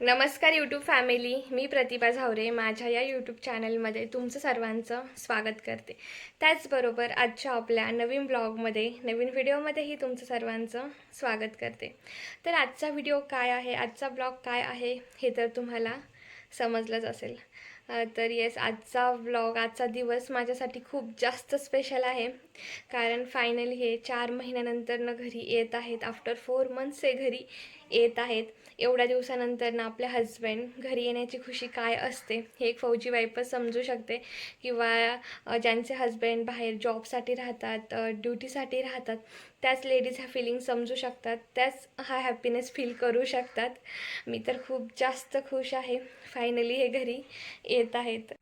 नमस्कार YouTube family मी प्रतिभा झावरे. माझ्या या यूट्यूब चॅनलमध्ये तुमचं सर्वांचं स्वागत करते. त्याचबरोबर आजच्या आपल्या नवीन ब्लॉगमध्ये नवीन व्हिडिओमध्येही तुमचं सर्वांचं स्वागत करते. तर आजचा व्हिडिओ काय आहे? आजचा ब्लॉग काय आहे? हे तर तुम्हाला समजलंच असेल. तर येस आजचा व्लॉग आजचा दिवस माझ्यासाठी खूप जास्त स्पेशल आहे. कारण फायनली हे चार महिन्यानंतरनं घरी येत आहेत. आफ्टर फोर मंथ्स हे घरी येत आहेत. एवढ्या दिवसानंतरनं आपल्या हजबंड घरी येण्याची खुशी काय असते हे एक फौजी वाईफच समजू शकते. किंवा ज्यांचे हजबंड बाहेर जॉबसाठी राहतात ड्युटीसाठी राहतात त्याच लेडीज ह्या फिलिंग समजू शकतात. त्याच हा हॅपीनेस फील करू शकतात. मी तर खूप जास्त खुश आहे. फायनली हे घरी येत आहेत.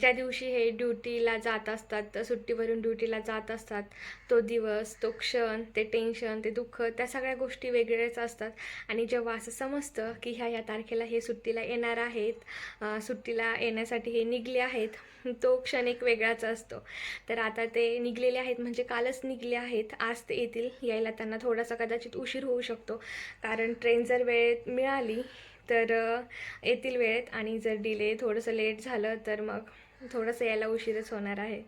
ज्या दिवशी हे ड्युटीला जात असतात सुट्टीवरून ड्युटीला जात असतात तो दिवस तो क्षण ते टेन्शन ते दुःख त्या सगळ्या गोष्टी वेगळ्याच असतात. आणि जेव्हा असं समजतं की ह्या या तारखेला हे सुट्टीला येणार आहेत सुट्टीला येण्यासाठी हे निघले आहेत तो क्षण एक वेगळाच असतो. तर आता ते निघलेले आहेत म्हणजे कालच निघले आहेत आज ते येतील यायला त्यांना थोडासा कदाचित उशीर होऊ शकतो. कारण ट्रेन जर वेळेत मिळाली तर येतील वेळेत आणि जर डिले थोडंसं लेट झालं तर मग थोडंसं यायला उशीरच होणार आहे.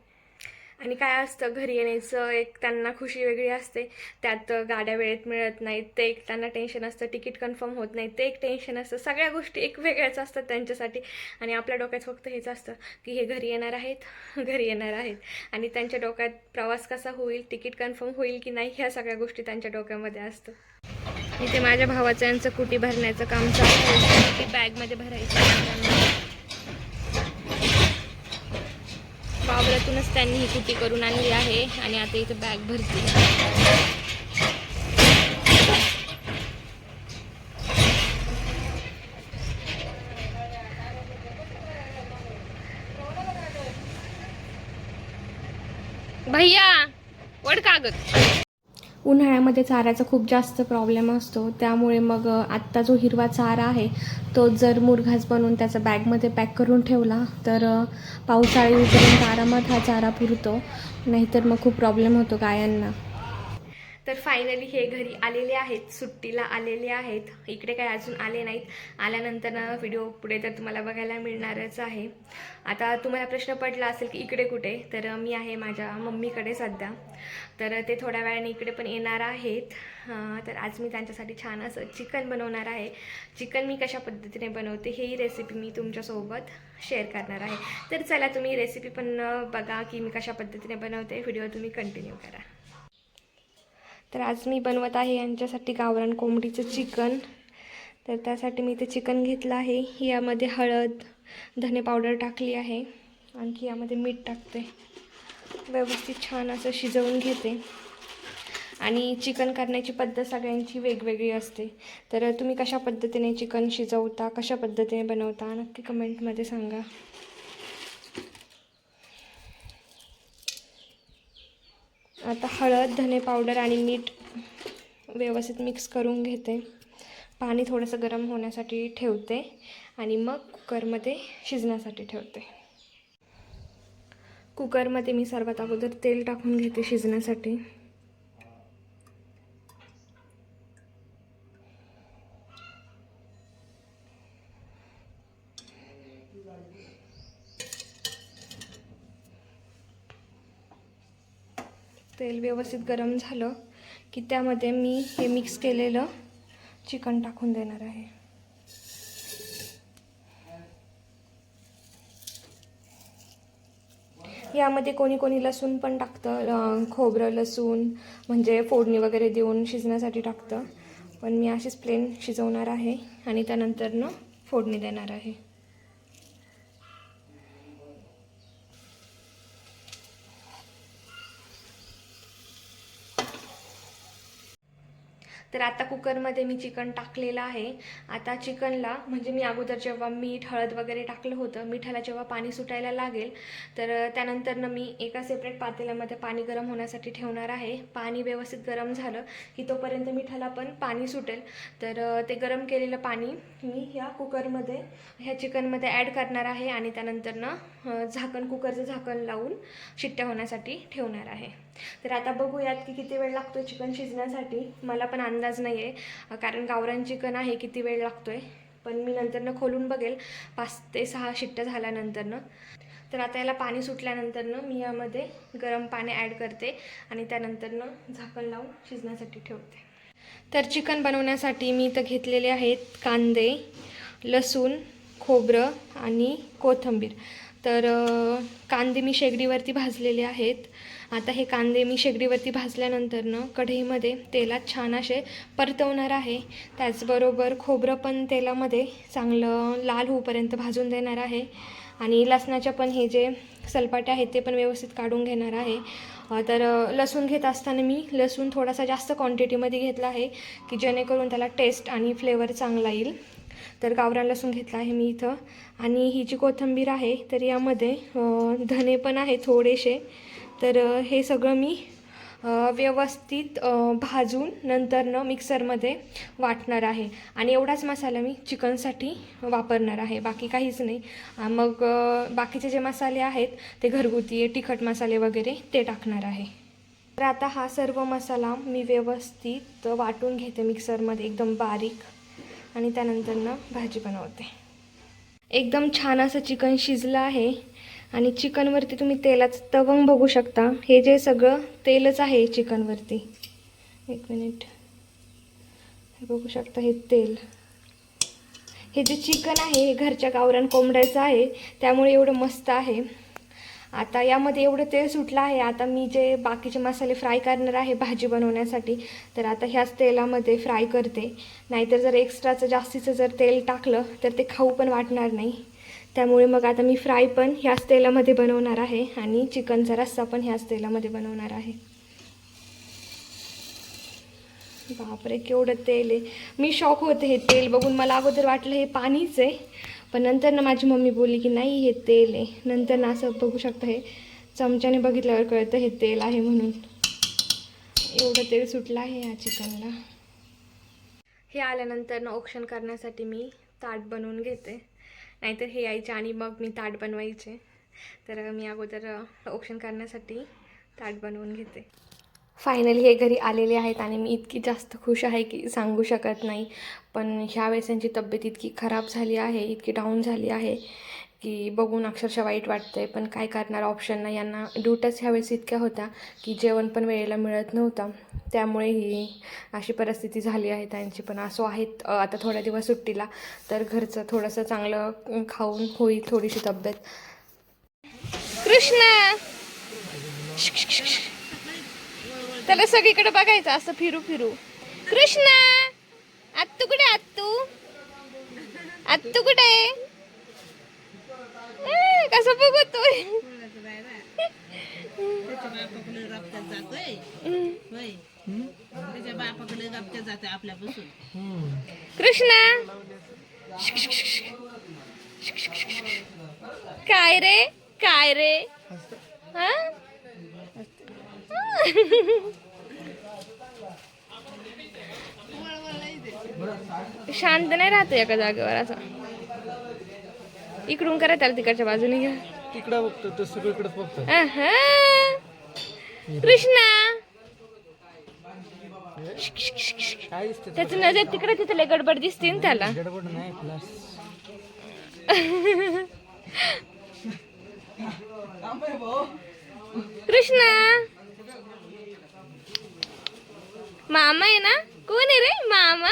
आणि काय असतं घरी येण्याचं एक त्यांना खुशी वेगळी असते. त्यात गाड्या वेळेत मिळत नाहीत ते एक त्यांना टेन्शन असतं तिकीट कन्फर्म होत नाही ते एक टेन्शन असतं. सगळ्या गोष्टी एक वेगळ्याच असतात त्यांच्यासाठी. आणि आपल्या डोक्यात फक्त हेच असतं की हे घरी येणार आहेत घरी येणार आहेत. आणि त्यांच्या डोक्यात प्रवास कसा होईल तिकीट कन्फर्म होईल की नाही ह्या सगळ्या गोष्टी त्यांच्या डोक्यामध्ये असतं. इथे माझ्या भावाचं यांचं कुटी भरण्याचं काम चालू आहे. ती बॅगमध्ये भरायची आहे वावरातूनच त्यांनी ही कुटी करून आणली आहे आणि आता इथे बॅग भरते. भैया वड कागद. उन्हाळ्यामध्ये चाऱ्याचा खूप जास्त प्रॉब्लेम असतो. त्यामुळे मग आत्ता जो हिरवा चारा आहे तो जर मुरघास बनवून त्याचा बॅगमध्ये पॅक करून ठेवला तर पावसाळी उपर्यंत आरामात हा चारा पुरतो. नाहीतर मग खूप प्रॉब्लेम होतो गायांना. तर फायनली हे घरी आलेले आहेत. सुट्टीला आलेले आहेत. इकडे काय अजून आले नाहीत. आल्यानंतर ना व्हिडिओ पुढे तर तुम्हाला बघायला मिळणारच आहे. आता तुम्हाला प्रश्न पडला असेल की इकडे कुठे? तर मी आहे माझ्या मम्मीकडे सध्या. तर ते थोड्या वेळाने इकडे पण येणार आहेत. तर आज मी त्यांच्यासाठी छान असं चिकन बनवणार आहे. चिकन मी कशा पद्धतीने बनवते ही रेसिपी मी तुमच्यासोबत शेअर करणार आहे. तर चला तुम्ही रेसिपी पण बघा की मी कशा पद्धतीने बनवते. व्हिडिओ तुम्ही कंटिन्यू करा. तर आज मी बनवत आहे यांच्यासाठी गावरान कोंबडीचं चिकन. तर त्यासाठी मी ते चिकन घेतलं आहे. यामध्ये हळद धने पावडर टाकली आहे. आणखी यामध्ये मीठ टाकते. व्यवस्थित छान असं शिजवून घेते. आणि चिकन करण्याची पद्धत सगळ्यांची वेगवेगळी असते. तर तुम्ही कशा पद्धतीने चिकन शिजवता कशा पद्धतीने बनवता नक्की कमेंटमध्ये सांगा. आता हळद धने पावडर आणि मीठ व्यवस्थित मिक्स करून घेते. पाणी थोडंसं गरम होण्यासाठी ठेवते आणि मग कुकरमध्ये शिजण्यासाठी ठेवते. कुकरमध्ये मी सर्वात अगोदर तेल टाकून घेते शिजण्यासाठी. तेल व्यवस्थित गरम झालं की त्यामध्ये मी हे मिक्स केलेलं चिकन टाकून देणार आहे. यामध्ये कोणी कोणी लसूण पण टाकतं खोबरं लसूण म्हणजे फोडणी वगैरे देऊन शिजण्यासाठी टाकतं. पण मी अशीच प्लेन शिजवणार आहे आणि त्यानंतरनं फोडणी देणार आहे. तर आता कुकरमध्ये मी चिकन टाकलेलं आहे. आता चिकनला म्हणजे मी अगोदर जेव्हा मीठ हळद वगैरे टाकलं होतं मिठाला जेव्हा पाणी सुटायला लागेल तर त्यानंतरनं मी एका सेपरेट पातेल्यामध्ये पाणी गरम होण्यासाठी ठेवणार आहे. पाणी व्यवस्थित गरम झालं की तोपर्यंत मिठाला पण पाणी सुटेल. तर ते गरम केलेलं पाणी मी ह्या कुकरमध्ये ह्या चिकनमध्ये ॲड करणार आहे आणि त्यानंतरनं झाकण कुकरचं झाकण लावून शिट्ट्या होण्यासाठी ठेवणार आहे. तर आता बघूयात की किती वेळ लागतो चिकन शिजण्यासाठी. मला पण अंदाज नाही आहे कारण गावरान चिकन आहे किती वेळ लागतो आहे पण मी नंतरनं खोलून बघेल. पाच ते सहा शिट्ट्या झाल्यानंतरनं. तर आता याला पाणी सुटल्यानंतरनं मी यामध्ये गरम पाणी ॲड करते आणि त्यानंतरनं झाकण लावून शिजण्यासाठी ठेवते. तर चिकन बनवण्यासाठी मी इथं घेतलेले आहेत कांदे लसूण खोबरं आणि कोथिंबीर. तर कांदे मी शेगडीवरती भाजलेले आहेत. आता हे कांदे मी शेगडीवरती भाजल्यानंतरनं कढईमध्ये तेलात छान असे परतवणार आहे. त्याचबरोबर खोबरं पण तेलामध्ये चांगलं लाल होऊपर्यंत भाजून देणार आहे. आणि लसणाच्या पण हे जे सलपाटे आहेत ते पण व्यवस्थित काढून घेणार आहे. तर लसूण घेत असताना मी लसूण थोडासा जास्त क्वांटिटीमध्ये घेतला आहे की जेणेकरून त्याला टेस्ट आणि फ्लेवर चांगला येईल. तर गावरा लसूण घेतला आहे मी इथं. आणि ही जी कोथिंबीर आहे तर यामध्ये धने पण आहे थोडेसे. तर हे सगळं मी व्यवस्थित भाजून नंतरनं मिक्सरमध्ये वाटणार आहे. आणि एवढाच मसाला मी चिकनसाठी वापरणार आहे. बाकी काहीच नाही. मग बाकीचे जे मसाले आहेत ते घरगुती तिखट मसाले वगैरे ते टाकणार आहे. तर आता हा सर्व मसाला मी व्यवस्थित वाटून घेते मिक्सरमध्ये एकदम बारीक. आणि त्यानंतरनं भाजी बनवते. एकदम छान असं चिकन शिजलं आहे. आणि चिकनवरती तुम्ही तेलाचं तवंग बघू शकता. हे जे सगळं तेलच आहे चिकनवरती. एक मिनिट. हे बघू शकता हे तेल. हे जे चिकन आहे हे घरच्या गावरान कोंबड्याचं आहे. त्यामुळे एवढं मस्त आहे. आता यामध्ये एवढं तेल सुटलं आहे. आता मी जे बाकीचे मसाले फ्राय करणार आहे भाजी बनवण्यासाठी तर आता ह्याच तेलामध्ये फ्राय करते. नाहीतर जर एक्स्ट्राचं जास्तीचं जर तेल टाकलं तर ते खाऊ पण वाटणार नाही. त्यामुळे मग आता मी फ्राय पण ह्याच तेलामध्ये बनवणार आहे आणि चिकनचा रस्सा पण ह्याच तेलामध्ये बनवणार आहे. बापरे केवढं तेल आहे. मी शॉक होते हे तेल बघून. मला अगोदर वाटलं हे पाणीच आहे. पण नंतर ना माझी मम्मी बोलली की नाही हे तेल आहे. नंतर ना असं बघू शकता हे चमच्याने बघितल्यावर कळतं हे तेल आहे म्हणून. एवढं तेल सुटलं आहे ह्या चिकनला. हे आल्यानंतर ना ऑप्शन करण्यासाठी मी ताट बनवून घेते. नाहीतर हे यायचे आणि मग मी ताट बनवायचे. तर मी अगोदर ऑप्शन करण्यासाठी ताट बनवून घेते. फायनली हे घरी आलेले आहेत आणि मी इतकी जास्त खुश आहे की सांगू शकत नाही. पण ह्या वेळेस त्यांची तब्येत इतकी खराब झाली आहे इतकी डाऊन झाली आहे. की बघून अक्षरशः वाईट वाटतं आहे पण काय करणार? ऑप्शन नाही. यांना ड्युट्याच ह्यावेळेस इतक्या होत्या की जेवण पण वेळेला मिळत नव्हतं. त्यामुळे ही अशी परिस्थिती झाली आहे त्यांची. पण असो आहेत आता थोड्या दिवस सुट्टीला तर घरचं थोडंसं चांगलं खाऊन होईल थोडीशी तब्येत. कृष्णा! त्याला सगळीकडे बघायचं असं फिरू फिरू. कृष्णा! आत्तू कुठे आत्तू? आत्तू कुठे आहे? कसं बघतोय त्याच्या बापाकडे रक्तात जातोय होय त्याच्या बापाकडे रक्तात जातोय आपल्यापासून कृष्णा काय रे काय रे हा शांत नाही राहतो एका जागेवर असा. इकडून करा त्याला तिकडच्या बाजूने घ्या. तिकडं बघतो तो सगळीकडेच बघतो. कृष्णा. काय दिसते त्याची नजर तिकडे तिथे लय गडबड दिसते ना त्याला. गडबड नाही प्लस कृष्णा. मामा आहे ना? कोण आहे रे? मामा.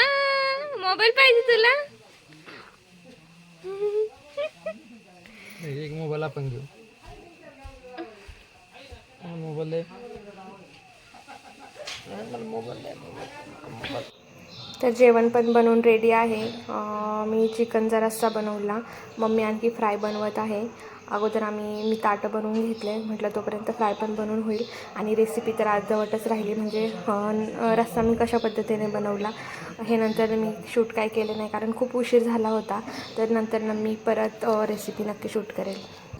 मोबाईल पाहिजे तुला? एक मोबाईल आपण घेऊ. मोबाईल तर जेवण पण बनवून रेडी आहे. मी चिकन जरासा बनवला. मम्मी आणखी फ्राय बनवत आहे. अगोदर आम्ही मी ताटं बनवून घेतले. म्हटलं तोपर्यंत फ्राय पण बनवून होईल. आणि रेसिपी तर अर्धवटच राहिली. म्हणजे रस्सा मी कशा पद्धतीने बनवला हे नंतर मी शूट काय केलं नाही कारण खूप उशीर झाला होता. तर नंतर मी परत रेसिपी नक्की शूट करेल.